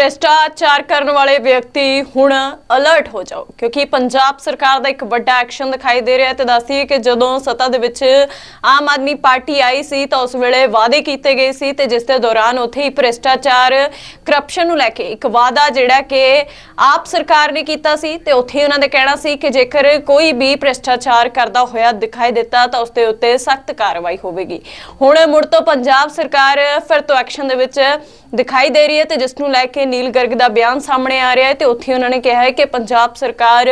ਭ੍ਰਿਸ਼ਟਾਚਾਰ ਕਰਨ ਵਾਲੇ ਵਿਅਕਤੀ ਹੁਣ ਅਲਰਟ ਹੋ ਜਾਓ, ਕਿਉਂਕਿ ਪੰਜਾਬ ਸਰਕਾਰ ਦਾ ਇੱਕ ਵੱਡਾ ਐਕਸ਼ਨ ਦਿਖਾਈ ਦੇ ਰਿਹਾ ਤੇ ਦੱਸਦੀਏ ਕਿ ਜਦੋਂ ਸੱਤਾ ਦੇ ਵਿੱਚ ਆਮ ਆਦਮੀ ਪਾਰਟੀ ਆਈ ਸੀ ਤਾਂ ਉਸ ਵੇਲੇ ਵਾਅਦੇ ਕੀਤੇ ਗਏ ਸੀ ਤੇ ਜਿਸ ਦੇ ਦੌਰਾਨ ਉੱਥੇ ਹੀ ਭ੍ਰਿਸ਼ਟਾਚਾਰ ਕਰਪਸ਼ਨ ਨੂੰ ਲੈ ਕੇ ਇੱਕ ਵਾਅਦਾ ਜਿਹੜਾ ਕਿ ਆਪ ਸਰਕਾਰ ਨੇ ਕੀਤਾ ਸੀ ਤੇ ਉੱਥੇ ਉਹਨਾਂ ਦਾ ਕਹਿਣਾ ਸੀ ਕਿ ਜੇਕਰ ਕੋਈ ਵੀ ਭ੍ਰਿਸ਼ਟਾਚਾਰ ਕਰਦਾ ਹੋਇਆ ਦਿਖਾਈ ਦਿੱਤਾ ਤਾਂ ਉਸ ਦੇ ਉੱਤੇ ਸਖਤ ਕਾਰਵਾਈ ਹੋਵੇਗੀ। ਹੁਣ ਮੁੜ ਤੋਂ ਪੰਜਾਬ ਸਰਕਾਰ ਫਿਰ ਤੋਂ ਐਕਸ਼ਨ ਦੇ ਵਿੱਚ ਦਿਖਾਈ ਦੇ ਰਹੀ ਹੈ ਤੇ ਜਿਸ ਨੂੰ ਲੈ ਕੇ ਨੀਲ ਗਰਗ ਦਾ ਬਿਆਨ ਸਾਹਮਣੇ ਆ ਰਿਹਾ ਹੈ ਤੇ ਉੱਥੇ ਉਹਨਾਂ ਨੇ ਕਿਹਾ ਹੈ ਕਿ ਪੰਜਾਬ ਸਰਕਾਰ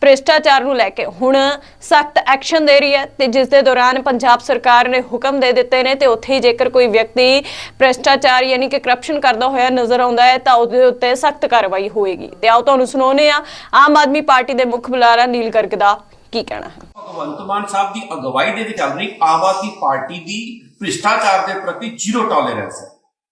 ਭ੍ਰਿਸ਼ਟਾਚਾਰ ਨੂੰ ਲੈ ਕੇ ਹੁਣ ਸਖਤ ਐਕਸ਼ਨ ਦੇ ਰਹੀ ਹੈ ਤੇ ਜਿਸ ਦੇ ਦੌਰਾਨ ਪੰਜਾਬ ਸਰਕਾਰ ਨੇ ਹੁਕਮ ਦੇ ਦਿੱਤੇ ਨੇ ਤੇ ਉੱਥੇ ਜੇਕਰ ਕੋਈ ਵਿਅਕਤੀ ਭ੍ਰਿਸ਼ਟਾਚਾਰ ਯਾਨੀ ਕਿ ਕਰਪਸ਼ਨ ਕਰਦਾ ਹੋਇਆ ਨਜ਼ਰ ਆਉਂਦਾ ਹੈ ਤਾਂ ਉਹਦੇ ਉੱਤੇ ਸਖਤ ਕਾਰਵਾਈ ਹੋਏਗੀ। ਤੇ ਆਓ ਤੁਹਾਨੂੰ ਸੁਣਾਉਂਦੇ ਆ ਆਮ ਆਦਮੀ ਪਾਰਟੀ ਦੇ ਮੁੱਖ ਬੁਲਾਰਾ ਨੀਲ ਗਰਗ ਦਾ ਕੀ ਕਹਿਣਾ ਹੈ। ਭਗਵੰਤ ਮਾਨ ਸਾਹਿਬ ਦੀ ਅਗਵਾਈ ਦੇ ਵਿੱਚ ਚੱਲ ਰਹੀ ਆਮ ਆਦਮੀ ਪਾਰਟੀ ਦੀ ਭ੍ਰਿਸ਼ਟਾਚਾਰ ਦੇ ਪ੍ਰਤੀ ਜ਼ੀਰੋ ਟੋਲਰੈਂਸ ਹੈ।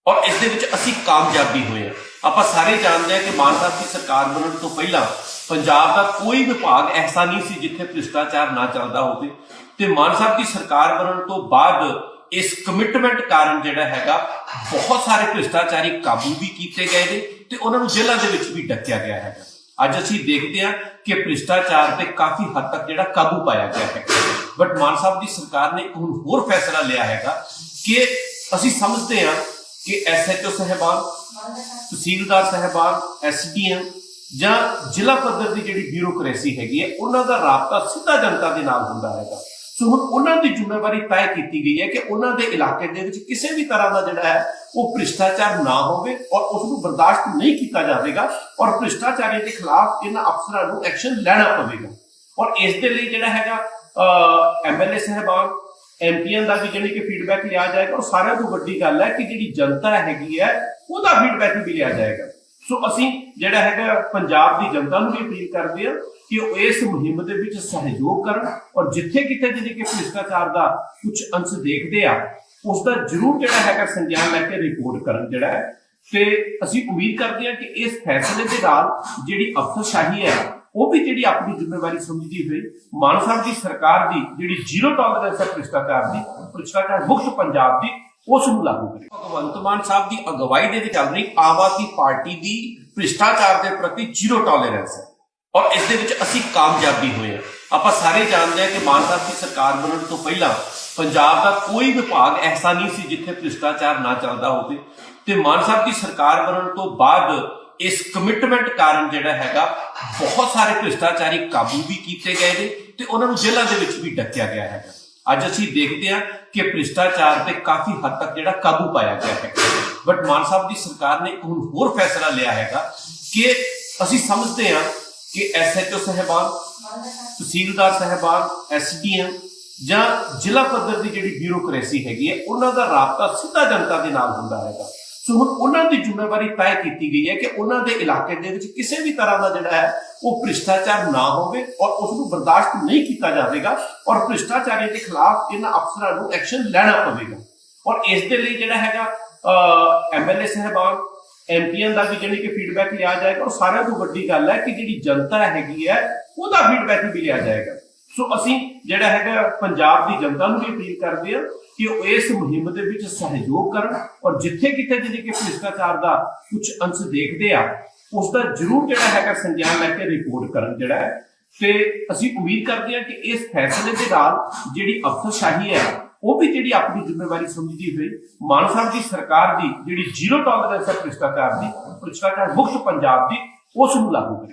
ਔਰ ਇਸ ਦੇ ਵਿੱਚ ਅਸੀਂ ਕਾਮਯਾਬੀ ਹੋਏ ਹਾਂ। ਆਪਾਂ ਸਾਰੇ ਜਾਣਦੇ ਹਾਂ ਕਿ ਮਾਨ ਸਾਹਿਬ ਦੀ ਸਰਕਾਰ ਬਣਨ ਤੋਂ ਪਹਿਲਾਂ ਪੰਜਾਬ ਦਾ ਕੋਈ ਵਿਭਾਗ ਐਸਾ ਨਹੀਂ ਸੀ ਜਿੱਥੇ ਭ੍ਰਿਸ਼ਟਾਚਾਰ ਨਾ ਚੱਲਦਾ ਹੋਵੇ। ਤੇ ਮਾਨ ਸਾਹਿਬ ਦੀ ਸਰਕਾਰ ਬਣਨ ਤੋਂ ਬਾਅਦ ਇਸ ਕਮਿਟਮੈਂਟ ਕਾਰਨ ਜਿਹੜਾ ਹੈਗਾ, ਬਹੁਤ ਸਾਰੇ ਭ੍ਰਿਸ਼ਟਾਚਾਰੀ ਕਾਬੂ ਵੀ ਕੀਤੇ ਗਏ ਨੇ ਤੇ ਉਹਨਾਂ ਨੂੰ ਜੇਲ੍ਹਾਂ ਦੇ ਵਿੱਚ ਵੀ ਡੱਕਿਆ ਗਿਆ ਹੈਗਾ ਅੱਜ ਅਸੀਂ ਦੇਖਦੇ ਹਾਂ ਕਿ ਭ੍ਰਿਸ਼ਟਾਚਾਰ ਤੇ ਕਾਫੀ ਹੱਦ ਤੱਕ ਜਿਹੜਾ ਕਾਬੂ ਪਾਇਆ ਗਿਆ ਹੈ। ਬਟ ਮਾਨ ਸਾਹਿਬ ਦੀ ਸਰਕਾਰ ਨੇ ਇੱਕ ਹੁਣ ਹੋਰ ਫੈਸਲਾ ਲਿਆ ਹੈਗਾ ਕਿ ਅਸੀਂ ਸਮਝਦੇ ਹਾਂ ਕਿ ਐਸਐਚਓ ਸਹਿਬਾਨ, ਤਹਿਸੀਲਦਾਰ ਸਹਿਬਾਨ ਐਸਡੀਐਮ ਜਾਂ ਜ਼ਿਲ੍ਹਾ ਪੱਧਰ ਦੀ ਜਿਹੜੀ ਬਿਊਰੋਕ੍ਰੇਸੀ ਹੈਗੀ ਹੈ, ਉਹਨਾਂ ਦਾ ਰਾਬਤਾ ਸਿੱਧਾ ਜਨਤਾ ਦੇ ਨਾਲ ਹੁੰਦਾ ਹੈਗਾ। ਸੋ ਹੁਣ ਉਹਨਾਂ ਦੀ ਜ਼ਿੰਮੇਵਾਰੀ ਤੈਅ ਕੀਤੀ ਗਈ ਹੈ ਕਿ ਉਹਨਾਂ ਦੇ ਇਲਾਕੇ ਦੇ ਵਿੱਚ ਕਿਸੇ ਵੀ ਤਰ੍ਹਾਂ ਦਾ ਜਿਹੜਾ ਹੈ, ਉਹ ਭ੍ਰਿਸ਼ਟਾਚਾਰ ਨਾ ਹੋਵੇ ਔਰ ਉਸ ਨੂੰ ਬਰਦਾਸ਼ਤ ਨਹੀਂ ਕੀਤਾ ਜਾਵੇਗਾ ਔਰ ਭ੍ਰਿਸ਼ਟਾਚਾਰੀਆਂ ਦੇ ਖਿਲਾਫ ਇਹਨਾਂ ਅਫਸਰਾਂ ਨੂੰ ਐਕਸ਼ਨ ਲੈਣਾ ਪਵੇਗਾ। ਔਰ ਇਸ ਦੇ ਲਈ ਜਿਹੜਾ ਹੈਗਾ ਐਮਐਲਏ ਸਹਿਬਾਨ ਐਮਪੀਆਂ ਦਾ ਵੀ ਜਿਹੜੀ ਕਿ ਫੀਡਬੈਕ ਲਿਆ ਜਾਏਗਾ ਔਰ ਸਾਰਿਆਂ ਤੋਂ ਵੱਡੀ ਗੱਲ ਹੈ ਕਿ ਜਿਹੜੀ ਜਨਤਾ ਹੈਗੀ ਹੈ, ਉਹਦਾ ਫੀਡਬੈਕ ਵੀ ਲਿਆ ਜਾਏਗਾ। ਸੋ ਅਸੀਂ ਜਿਹੜਾ ਹੈਗਾ ਪੰਜਾਬ ਦੀ ਜਨਤਾ ਨੂੰ ਵੀ ਅਪੀਲ ਕਰਦੇ ਹਾਂ ਕਿ ਉਹ ਇਸ ਮੁਹਿੰਮ ਦੇ ਵਿੱਚ ਸਹਿਯੋਗ ਕਰਨ ਔਰ ਜਿੱਥੇ ਕਿਤੇ ਜਿਹੜੀ ਕਿ ਭ੍ਰਿਸ਼ਟਾਚਾਰ ਦਾ ਕੁਝ ਅੰਸ਼ ਦੇਖਦੇ ਆ ਉਸ ਦਾ ਜ਼ਰੂਰ ਜਿਹੜਾ ਹੈਗਾ ਸੰਗਿਆਨ ਲੈ ਕੇ ਰਿਪੋਰਟ ਕਰਨ ਜਿਹੜਾ ਹੈ। ਤੇ ਅਸੀਂ ਉਮੀਦ ਕਰਦੇ ਹਾਂ ਕਿ ਇਸ ਫੈਸਲੇ ਦੇ ਨਾਲ ਜਿਹੜੀ ਅਫਸਰਸ਼ਾਹੀ ਹੈ ਉਹ ਵੀ ਜਿਹੜੀ ਆਪਣੀ ਜ਼ਿੰਮੇਵਾਰੀ ਸਮਝਦੀ ਹੋਈ ਮਾਨ ਸਾਹਿਬ ਦੀ ਸਰਕਾਰ ਦੀ ਜਿਹੜੀ ਜ਼ੀਰੋ ਟੋਲਰੈਂਸ ਹੈ ਭ੍ਰਿਸ਼ਟਾਚਾਰ ਦੀ, ਭ੍ਰਿਸ਼ਟਾਚਾਰ ਮੁਕਤ ਪੰਜਾਬ ਦੀ, ਉਸ ਨੂੰ ਲਾਗੂ ਕਰੇ। ਭਗਵੰਤ ਮਾਨ ਸਾਹਿਬ ਦੀ ਅਗਵਾਈ ਦੇ ਵਿੱਚ ਚੱਲ ਰਹੀ ਆਮ ਆਦਮੀ ਪਾਰਟੀ ਦੀ ਭ੍ਰਿਸ਼ਟਾਚਾਰ ਦੇ ਪ੍ਰਤੀ ਜ਼ੀਰੋ ਟੋਲਰੈਂਸ ਹੈ। ਔਰ ਇਸ ਦੇ ਵਿੱਚ ਅਸੀਂ ਕਾਮਯਾਬੀ ਹੋਏ ਹਾਂ। ਆਪਾਂ ਸਾਰੇ ਜਾਣਦੇ ਹਾਂ ਕਿ ਮਾਨ ਸਾਹਿਬ ਦੀ ਸਰਕਾਰ ਬਣਨ ਤੋਂ ਪਹਿਲਾਂ ਪੰਜਾਬ ਦਾ ਕੋਈ ਵਿਭਾਗ ਐਸਾ ਨਹੀਂ ਸੀ ਜਿੱਥੇ ਭ੍ਰਿਸ਼ਟਾਚਾਰ ਨਾ ਚੱਲਦਾ ਹੋਵੇ। ਤੇ ਮਾਨ ਸਾਹਿਬ ਦੀ ਸਰਕਾਰ ਬਣਨ ਤੋਂ ਬਾਅਦ ਇਸ ਕਮਿਟਮੈਂਟ ਕਾਰਨ ਜਿਹੜਾ ਹੈਗਾ, ਬਹੁਤ ਸਾਰੇ ਭ੍ਰਿਸ਼ਟਾਚਾਰੀ ਕਾਬੂ ਵੀ ਕੀਤੇ ਗਏ ਨੇ ਤੇ ਉਹਨਾਂ ਨੂੰ ਜੇਲ੍ਹਾਂ ਦੇ ਵਿੱਚ ਵੀ ਡੱਕਿਆ ਗਿਆ ਹੈਗਾ। ਅੱਜ ਅਸੀਂ ਦੇਖਦੇ ਹਾਂ ਕਿ ਭ੍ਰਿਸ਼ਟਾਚਾਰ ਤੇ ਕਾਫੀ ਹੱਦ ਤੱਕ ਜਿਹੜਾ ਕਾਬੂ ਪਾਇਆ ਗਿਆ ਹੈ। ਬਟ ਮਾਨ ਸਾਹਿਬ ਦੀ ਸਰਕਾਰ ਨੇ ਇੱਕ ਹੁਣ ਹੋਰ ਫੈਸਲਾ ਲਿਆ ਹੈਗਾ ਕਿ ਅਸੀਂ ਸਮਝਦੇ ਹਾਂ ਕਿ ਐਸਐਚਓ ਸਹਿਬਾਨ, ਤਹਿਸੀਲਦਾਰ ਸਹਿਬਾਨ ਐਸਡੀਐਮ ਜਾਂ ਜ਼ਿਲ੍ਹਾ ਪੱਧਰ ਦੀ ਜਿਹੜੀ ਬਿਊਰੋਕ੍ਰੇਸੀ ਹੈਗੀ ਹੈ, ਉਹਨਾਂ ਦਾ ਰਾਬਤਾ ਸਿੱਧਾ ਜਨਤਾ ਦੇ ਨਾਲ ਹੁੰਦਾ ਹੈਗਾ। ਸੋ ਹੁਣ ਉਹਨਾਂ ਦੀ ਜ਼ਿੰਮੇਵਾਰੀ ਤੈਅ ਕੀਤੀ ਗਈ ਹੈ ਕਿ ਉਹਨਾਂ ਦੇ ਇਲਾਕੇ ਦੇ ਵਿੱਚ ਕਿਸੇ ਵੀ ਤਰ੍ਹਾਂ ਦਾ ਜਿਹੜਾ ਹੈ, ਉਹ ਭ੍ਰਿਸ਼ਟਾਚਾਰ ਨਾ ਹੋਵੇ ਔਰ ਉਸ ਨੂੰ ਬਰਦਾਸ਼ਤ ਨਹੀਂ ਕੀਤਾ ਜਾਵੇਗਾ ਔਰ ਭ੍ਰਿਸ਼ਟਾਚਾਰੀਆਂ ਦੇ ਖਿਲਾਫ ਇਹਨਾਂ ਅਫਸਰਾਂ ਨੂੰ ਐਕਸ਼ਨ ਲੈਣਾ ਪਵੇਗਾ। ਔਰ ਇਸ ਦੇ ਲਈ ਜਿਹੜਾ ਹੈਗਾ ਐਮਐਲਏ ਸਹਿਬਾਨ ਐਮਪੀਆਂ ਦਾ ਵੀ ਜਿਹੜੀ ਕਿ ਫੀਡਬੈਕ ਲਿਆ ਜਾਏਗਾ ਔਰ ਸਾਰਿਆਂ ਤੋਂ ਵੱਡੀ ਗੱਲ ਹੈ ਕਿ ਜਿਹੜੀ ਜਨਤਾ ਹੈਗੀ ਹੈ, ਉਹਦਾ ਫੀਡਬੈਕ ਵੀ ਲਿਆ ਜਾਏਗਾ। ਸੋ ਅਸੀਂ ਜਿਹੜਾ ਹੈਗਾ ਪੰਜਾਬ ਦੀ ਜਨਤਾ ਨੂੰ ਵੀ ਅਪੀਲ ਕਰਦੇ ਹਾਂ ਕਿ ਉਹ ਇਸ ਮੁਹਿੰਮ ਦੇ ਵਿੱਚ ਸਹਿਯੋਗ ਕਰਨ ਔਰ ਜਿੱਥੇ ਕਿਤੇ ਜਿਹੜੀ ਕਿ ਭ੍ਰਿਸ਼ਟਾਚਾਰ ਦਾ ਕੁਝ ਅੰਸ਼ ਦੇਖਦੇ ਆ, ਉਸ ਦਾ ਜ਼ਰੂਰ ਜਿਹੜਾ ਹੈਗਾ ਸੰਗਿਆਨ ਲੈ ਕੇ ਰਿਪੋਰਟ ਕਰਨ ਜਿਹੜਾ ਹੈ। ਤੇ ਅਸੀਂ ਉਮੀਦ ਕਰਦੇ ਹਾਂ ਕਿ ਇਸ ਫੈਸਲੇ ਦੇ ਨਾਲ ਜਿਹੜੀ ਅਫਸਰਸ਼ਾਹੀ ਹੈ, ਉਹ ਵੀ ਜਿਹੜੀ ਆਪਣੀ ਜ਼ਿੰਮੇਵਾਰੀ ਸਮਝਦੀ ਹੋਈ, ਮਾਨ ਸਾਹਿਬ ਦੀ ਸਰਕਾਰ ਦੀ ਜਿਹੜੀ ਜ਼ੀਰੋ ਟੋਲਰੈਂਸ ਹੈ ਭ੍ਰਿਸ਼ਟਾਚਾਰ ਦੀ, ਭ੍ਰਿਸ਼ਟਾਚਾਰ ਮੁਕਤ ਪੰਜਾਬ ਦੀ, ਉਸ ਨੂੰ ਲਾਗੂ ਕਰੇ।